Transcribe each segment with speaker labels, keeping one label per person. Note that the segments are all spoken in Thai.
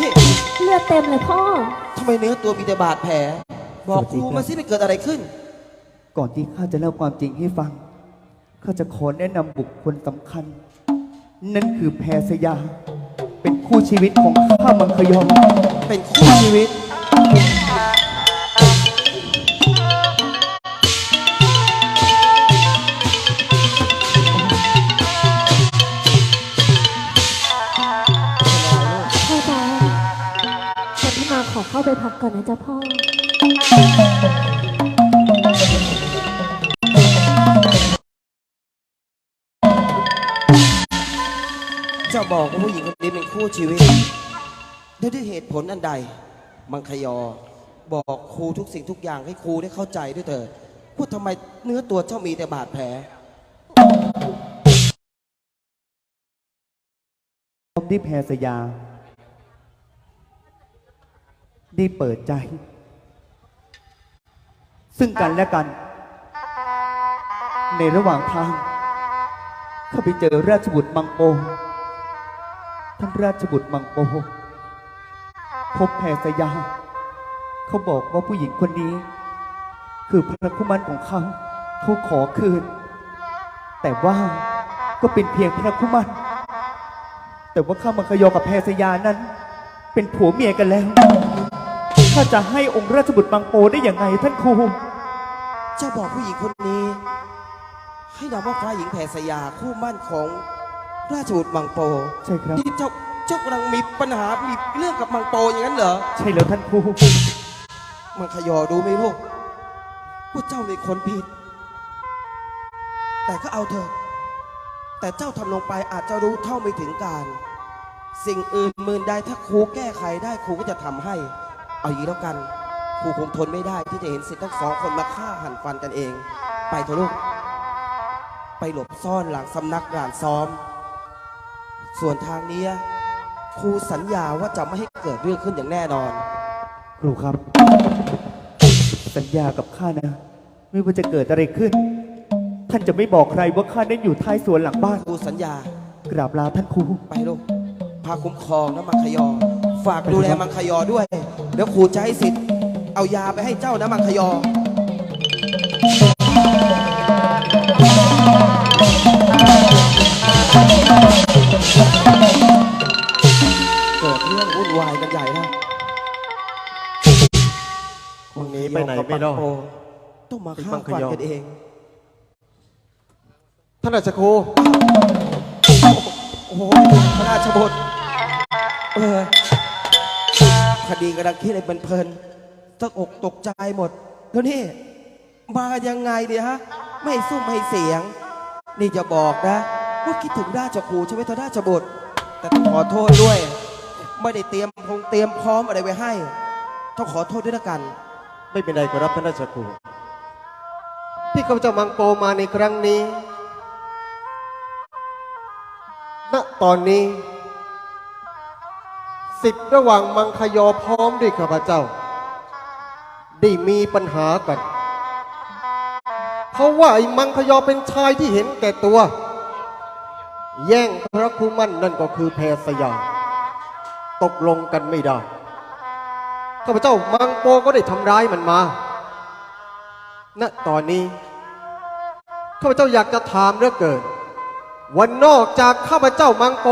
Speaker 1: นี่
Speaker 2: เลือดเต็มเลยพ่อ
Speaker 1: ทำไมเนื้อตัวมีแต่บาดแผล บอกครูมาสิไปเกิดอะไรขึ้น
Speaker 3: ก่อนที่ข้าจะเล่าความจริงให้ฟัง ข้าจะขอแนะนำบุคคลสำคัญ นั่นคือแพรสยา เป็นคู่ชีวิตของข้ามังคยอม
Speaker 1: เป็นคู่ชีวิต
Speaker 2: ไปพักก่อนนะจ๊ะพ่อ
Speaker 1: เจ้าบอกว่าผู้หญิงคนนี้เป็นคู่ชีวิตด้วยด้วยเหตุผลอันใด มังคยอ บอกครูทุกสิ่งทุกอย่างให้ครูได้เข้าใจด้วยเถิดพูดทำไมเนื้อตัวเจ้ามีแต่บาดแผล
Speaker 3: พร้อมที่แพรสยา ได้เปิดใจ ซึ่งกันและกัน ในระหว่างทางข้าไปเจอราชบุตรมังโปท่านราชบุตรมังโปพบแพรสยา เขาบอกว่าผู้หญิงคนนี้ คือพระคุมันของเขาเขาขอคืน แต่ว่าก็เป็นเพียงพระคุมันแต่ว่าข้ามังคยอกับแพรสยานั้น เป็นผัวเมียกันแล้ว ข้าจะให้องค์ราชบุตรบางโปได้อย่างไงท่านครู
Speaker 1: เจ้าบอกผู้หญิงคนนี้ ให้นามว่าฟ้าหญิงแผ่สยาคู่มั่นของราชบุตรมังโป
Speaker 3: ใช่ครับ
Speaker 1: นี่เจ้าเจ้ากำลังมีปัญหามีเรื่องกับมังโปอย่างนั้นเหรอ
Speaker 3: ใช่แล้วท่านครู
Speaker 1: มังคยอรู้ไหมลูกว่าเจ้าเป็นคนผิด แต่ก็เอาเถอะแต่เจ้าทำลงไปอาจจะรู้เท่าไม่ถึงการ สิ่งอื่นหมื่นใดถ้าครูแก้ไขได้ครูก็จะทำให้ เอาอย่างนี้แล้วกันครูคงทนไม่ได้ที่จะเห็นสิทธิ์ทั้งสองคนมาฆ่าหันฟันกันเอง ไปเถอะลูก ไปหลบซ่อนหลังสำนักงานซ้อม ส่วนทางเนี้ยครูสัญญาว่าจะไม่ให้เกิดเรื่องขึ้นอย่างแน่นอน
Speaker 3: ครูครับ สัญญากับข้านะ ไม่ว่าจะเกิดอะไรขึ้น ท่านจะไม่บอกใครว่าข้าได้อยู่ท้ายสวนหลังบ้าน
Speaker 1: ครูสัญญา
Speaker 3: กราบลาท่านครู
Speaker 1: ไปลูก พาคุ้มครองนะมังคยอ ฝากดูแลมังคยอด้วย เดี๋ยวครูจะให้สิทธิ์เอายาไปให้เจ้านะมังคยอเกิดเรื่องวุ่นวายกันใหญ่แล้ว
Speaker 4: วันนี้ไปไหนไม่รอด
Speaker 1: โต้องมาฆ่า
Speaker 4: มังค
Speaker 1: ฟัน
Speaker 4: ยอ
Speaker 1: กันเอง
Speaker 4: ท่านราชครู
Speaker 1: โอ้โหพระราชบุตรเออ คดีกำลังคิดอะไรเพลินๆตกอกตกใจหมด แล้วนี่ มายังไงเนี่ยฮะ ไม่ซุ่มไม่เสียง นี่จะบอกนะว่าคิดถึงราชครูใช่ไหมท่านราชบุตร แต่ต้องขอโทษด้วย ไม่ได้เตรียมคงเตรียมพร้อมอะไรไว้ให้ ต้องขอโทษด้วยละกัน
Speaker 4: ไม่เป็นไรก็รับท่านราชครูที่ข้าพเจ้ามังโปมาในครั้งนี้ณตอนนี้ สิทธิ์ระหว่างมังคยอพร้อมด้วยข้าพเจ้า ได้มีปัญหากัน เพราะว่าไอ้มังคยอเป็นชายที่เห็นแก่ตัว แย่งพระคุมันนั่นก็คือแพรสยาตกลงกันไม่ได้ข้าพเจ้ามังโปก็ได้ทำร้ายมันมา ณ ตอนนี้ข้าพเจ้าอยากจะถามเหลืองเกินวันนอกจากข้าพเจ้ามังโป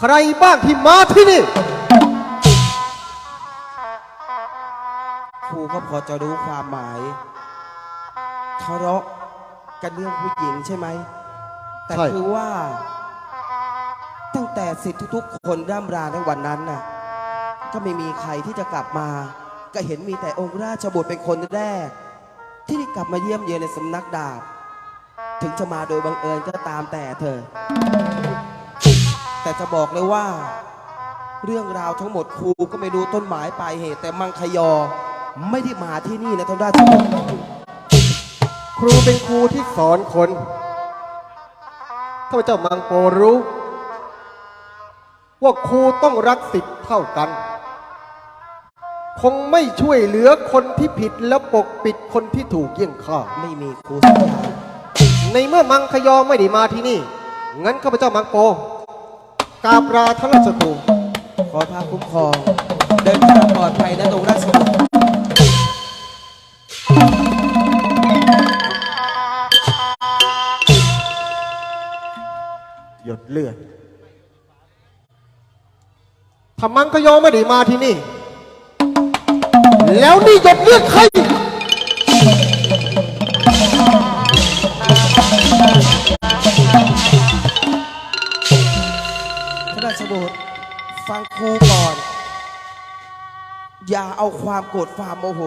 Speaker 4: ใครบ้างที่มาที่นี่
Speaker 1: ครูก็พอจะรู้ความหมายทะเลาะกันเรื่องผู้หญิงใช่ไหม แต่
Speaker 4: ใช่
Speaker 1: คือว่า ตั้งแต่สิทธิ์ทุกๆ คนร่ำราในวันนั้นน่ะ ก็ไม่มีใครที่จะกลับมา ก็เห็นมีแต่องค์ราชบุตรเป็นคนแรก ที่ได้กลับมาเยี่ยมเยียนในสำนักดาบ ถึงจะมาโดยบังเอิญก็ตามแต่เธอ แต่จะบอกเลยว่า เรื่องราวทั้งหมดครูก็ไม่รู้ต้นหมายปลายเหตุ แต่มังคยอไม่ได้มาที่นี่นะท่านราชบุตร
Speaker 4: ครูเป็นครูที่สอนคนข้าพเจ้ามังโปรู้ ว่าครูต้องรักสิทธิ์เท่ากัน คงไม่ช่วยเหลือคนที่ผิดแล้วปกปิดคนที่ถูกเยี่ยงข้า
Speaker 1: ไม่มีครูสัญญา
Speaker 4: ในเมื่อมังคยอไม่ได้มาที่นี่ งั้นข้าพเจ้ามังโป กาบลาทราชครู
Speaker 1: ขอพระคุ้มครอง เดินทางปลอดภัยนะตรงราชบุตร
Speaker 4: หยดเลือดถ้ามังคยอไม่ได้มาที่นี่ แล้วนี่หยดเลือดใคร
Speaker 1: อย่าเอาความโกรธความโมโห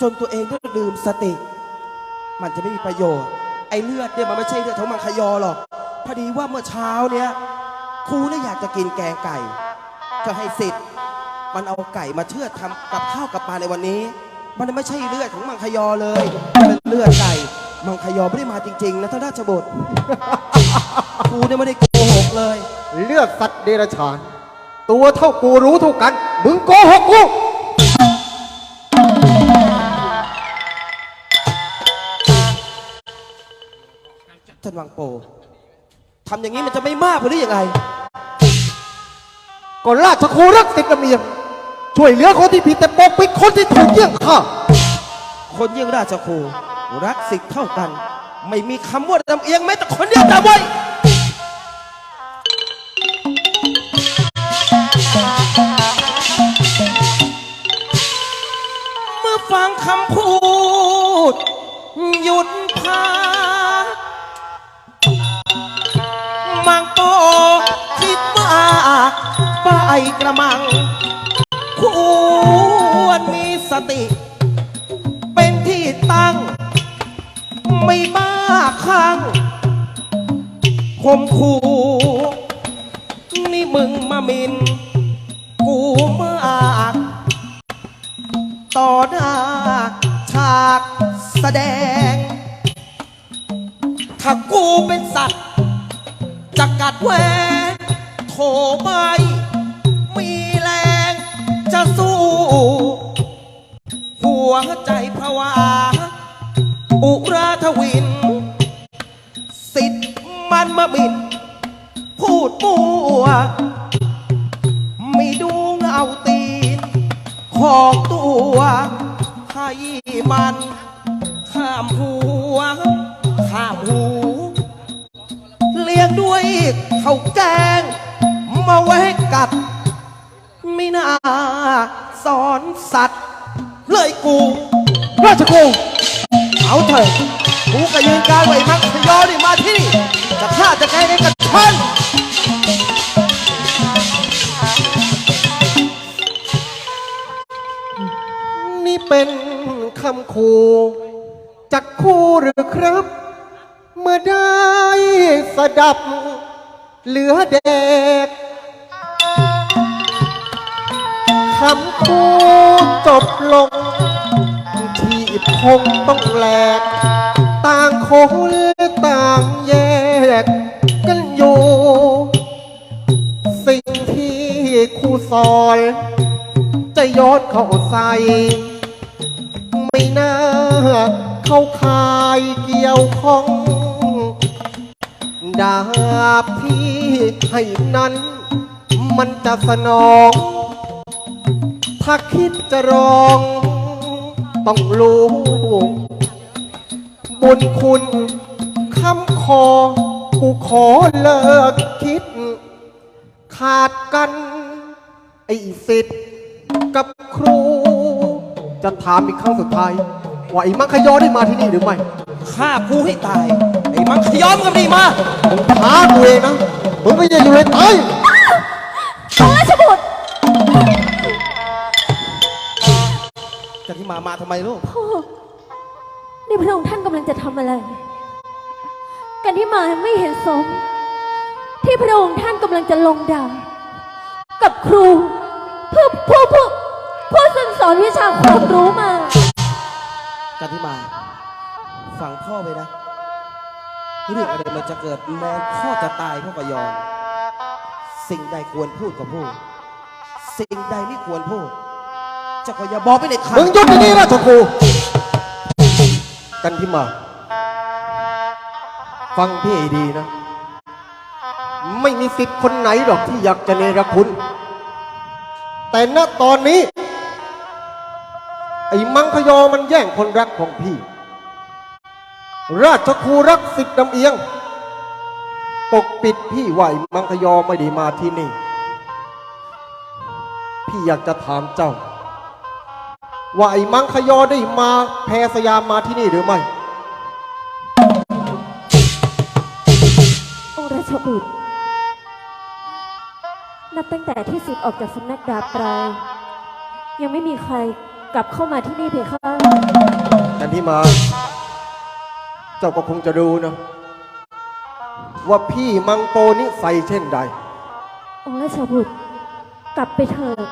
Speaker 1: จนตัวเองก็ลืมสติ มันจะไม่มีประโยชน์ ไอ้เลือดเนี่ยมันไม่ใช่เลือดของมังคยอหรอกพอดีว่าเมื่อเช้าเนี่ยครูเนี่ยอยากจะกินแกงไก่ ก็ให้สิทธิ์มันเอาไก่มาเชือดทำกับข้าวกับปลาในวันนี้ มันไม่ใช่เลือดของมังคยอเลยมันเป็นเลือดไก่มังคยอไม่ได้มาจริงๆนะท่านราชบุตรครูเนี่ยไม่ได้โกหกเลย
Speaker 4: เลือดสัตว์เดรัจฉาน ตัวเท่ากูรู้เท่ากัน มึงโกหกกู
Speaker 1: ท่านวังโปทำอย่างนี้มันจะไม่มากหรือยังไง
Speaker 4: ก่อนราชครูรักสิทธิ์ระเมียง ช่วยเหลือคนที่ผิดแต่ปกปิดคนที่ถูกเยี่ยงข้า
Speaker 1: คนเยิ่ยงราชครูรักสิทธิ์เท่ากัน ไม่มีคำว่าลำเอียงแม้แต่คนเดียวจำไว้ คำพูด หยุดพามังโตคิดมากไปกระมัง ควรมีสติ เป็นที่ตั้ง ไม่บ้าคลั่งคมขู่ นี่มึงมามิน กูมาก ต่อหน้าฉากแสดง ถ้ากูเป็นสัตว์จะกัดแหวนโถไม่มีแรงจะสู้ หัวใจผวาอุราทวิน สิทธิ์มันมาบินพูดมัว ให้มัน ข้ามหัว ข้ามหู เลี้ยงด้วยเขาแกง มาไว้กัด ไม่น่าสอนสัตว์ เลยกู ราชกูเอาเถอะกูก็ยืนการไว้มักพยอนี่มาที่นี่จะฆ่าจะแกล้งกันกับฉันำ
Speaker 4: ขู่จากครูหรือครับ เมื่อได้สดับ เหลือแดกคำคู่จบลง ที่คงต้องแหลก ต่างคนต่างแยกกันอยู่ สิ่งที่ครูสอน จะยอนเข้าใส่ เข้าคายเกี่ยวข้อง ดาบที่ให้นั้น มันจะสนอง ถ้าคิดจะรอง ต้องรู้ บุญคุณคำขอกูขอเลิกคิด ขาดกัน ไอ้สิทธิ์กับครู จะถามอีกครั้งสุดท้าย ว่าไอ้มังคยอได้มาที่นี่หรือไม่
Speaker 1: ฆ่ากูให้ตาย ไอ้มังขยอมกับดีมา
Speaker 4: มึงท้ากูเองนะ มึงไม่อย่าอยู่เลยตาย
Speaker 2: ราชบุตร
Speaker 1: จะที่มามาทำไมลูก
Speaker 2: พ่อนี่พระองค์ท่านกำลังจะทำอะไร กันที่มาไม่เห็นสม ที่พระองค์ท่านกำลังจะลงดาบกับครูเพื่อผู้ผู้ผู้สั่งสอนวิชาความรู้มา
Speaker 1: กันที่มาฟังพ่อไปนะเรื่องอะไรมันจะเกิดแม้พ่อจะตายพ่อก็ยอม สิ่งใดควรพูดก็พูด สิ่งใดไม่ควรพูดเจะก็อย่าบอกไปในค
Speaker 4: มึงหยุดที่นี่ราชครูกันที่มา ฟังพี่ให้ดีนะ ไม่มีสิทธิ์คนไหนหรอกที่อยากจะเนรคุณ แต่ณตอนนี้ไอ้มังคยอมันแย่งคนรักของพี่ ราชครูรักสิทธิ์ดำเอียง ปกปิดพี่ไอ้มังคยอไม่ได้มาที่นี่ พี่อยากจะถามเจ้า ว่าไอ้มังคยอได้มาแพรสยามมาที่นี่หรือไม่
Speaker 2: องค์ราชบุตร นับตั้งแต่ที่สิทธิ์ออกจากสำนักดาบปลายยังไม่มีใคร กลับเข้ามาที่นี่เพคะ
Speaker 4: กันที่มา เจ้าก็คงจะรู้นะ ว่าพี่มังโปนิสัยเช่นใด
Speaker 2: องค์ราชบุตร กลับไปเถิด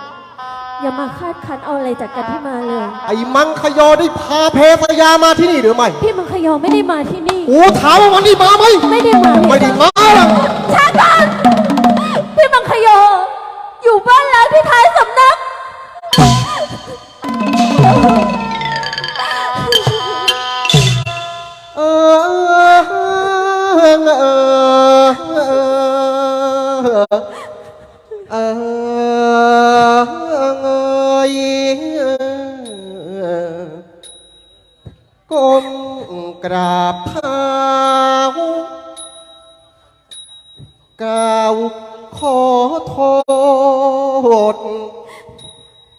Speaker 2: อย่ามาคาดคันเอาอะไรจากกันที่มาเลย
Speaker 4: ไอ้มังคยอได้พาเพสยามาที่นี่หรือไม่
Speaker 2: พี่มังคยอไม่ได้มาที่นี่
Speaker 4: โอ้ถามว่ามันได้มาไหม
Speaker 2: ไม่ได้มา
Speaker 4: ไม่ได้มาหรอก
Speaker 2: ช้าก่อนพี่มังคยออยู่บ้านล้างที่ท้าย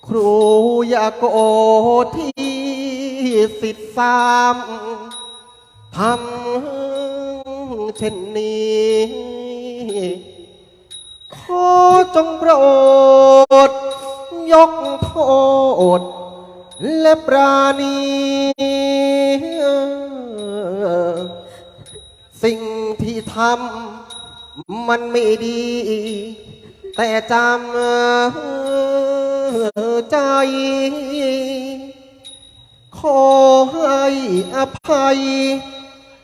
Speaker 4: ครูอย่าโกที่สิทธิ์สามทำเช่นนี้ ขอจงโปรด ยกโทษ และปราณี สิ่งที่ทำมันไม่ดี แต่จำ ใจ ขอให้อภัย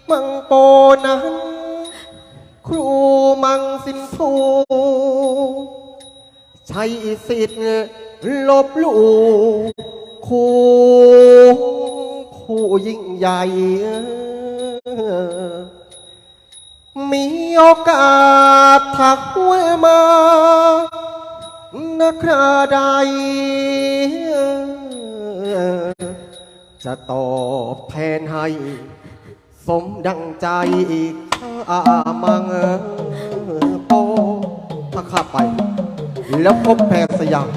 Speaker 4: มังโปนั้น ครูมังสินทูใช้สิทธิ์ลบลู่คู่ผู้ยิ่งใหญ่ มีโอกาสถักหวยมา นักราใด จะตอบแทนให้ สมดังใจข้ามังโปถ้าข้าไป แล้วพบแพรสยาม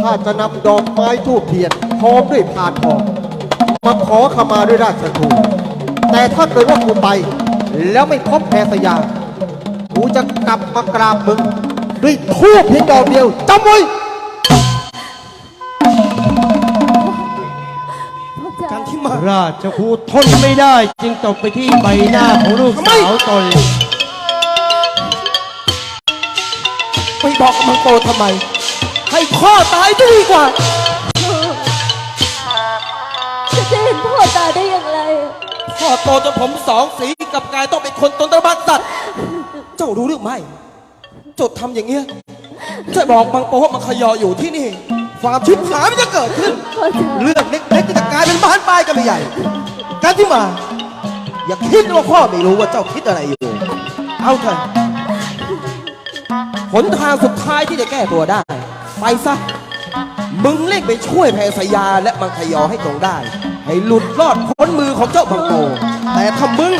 Speaker 4: ข้าจะนำดอกไม้ทูบเทียนพร้อมด้วยพานทองมาขอขมาด้วยราชทูตแต่ถ้าเกิดว่ากูไป แล้วไม่พบแพรสยามกูจะกลับมากราบมึง ด้วยทูบเพียงดอกเดียวจำไว้
Speaker 2: พ่อจ๋า
Speaker 1: การที่มา
Speaker 5: ราชครูทนไม่ได้ จึงตบไปที่ใบหน้าของลูกสาวตน
Speaker 1: ไม่บอกกับมังโปทำไม ให้พ่อตายจะดีกว่า
Speaker 2: จะจะเห็นพ่อตายได้อย่างไร
Speaker 1: พ่อโตจนผมสองสีกับกายต้องเป็นคนตนตบันสัตว์ เจ้ารู้หรือไม่เจดทำอย่างเงี้ยจะบอกมังโปว่ามังคยออยู่ที่นี่ ความชิบหายมันจะเกิดขึ้น
Speaker 2: พ่อจ๋า
Speaker 1: เรื่องเล็กๆก็จะกลายเป็นบ้านปลายกันไปใหญ่ การที่มา อย่าคิดว่าพ่อไม่รู้ว่าเจ้าคิดอะไรอยู่ เอาเถอะหนทางสุดท้ายที่จะแก้ตัวได้ ไปซะมึงเร่งไปช่วยแพรสยาและมังคยอให้ตรงได้ ให้หลุดรอดพ้นมือของเจ้าบังโปแต่ถ้ามึง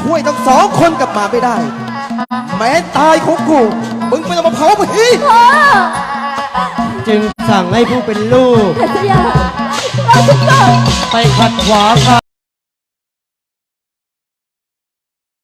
Speaker 1: ช่วยทั้งสองคนกลับมาไม่ได้ แม้ตายของกู มึงไม่ต้องมาเผาผี
Speaker 2: พ่อ
Speaker 5: จึงสั่งให้ผู้เป็นลูก
Speaker 2: เพชรยาเราจะก่อน
Speaker 5: ไปขัดขวางการ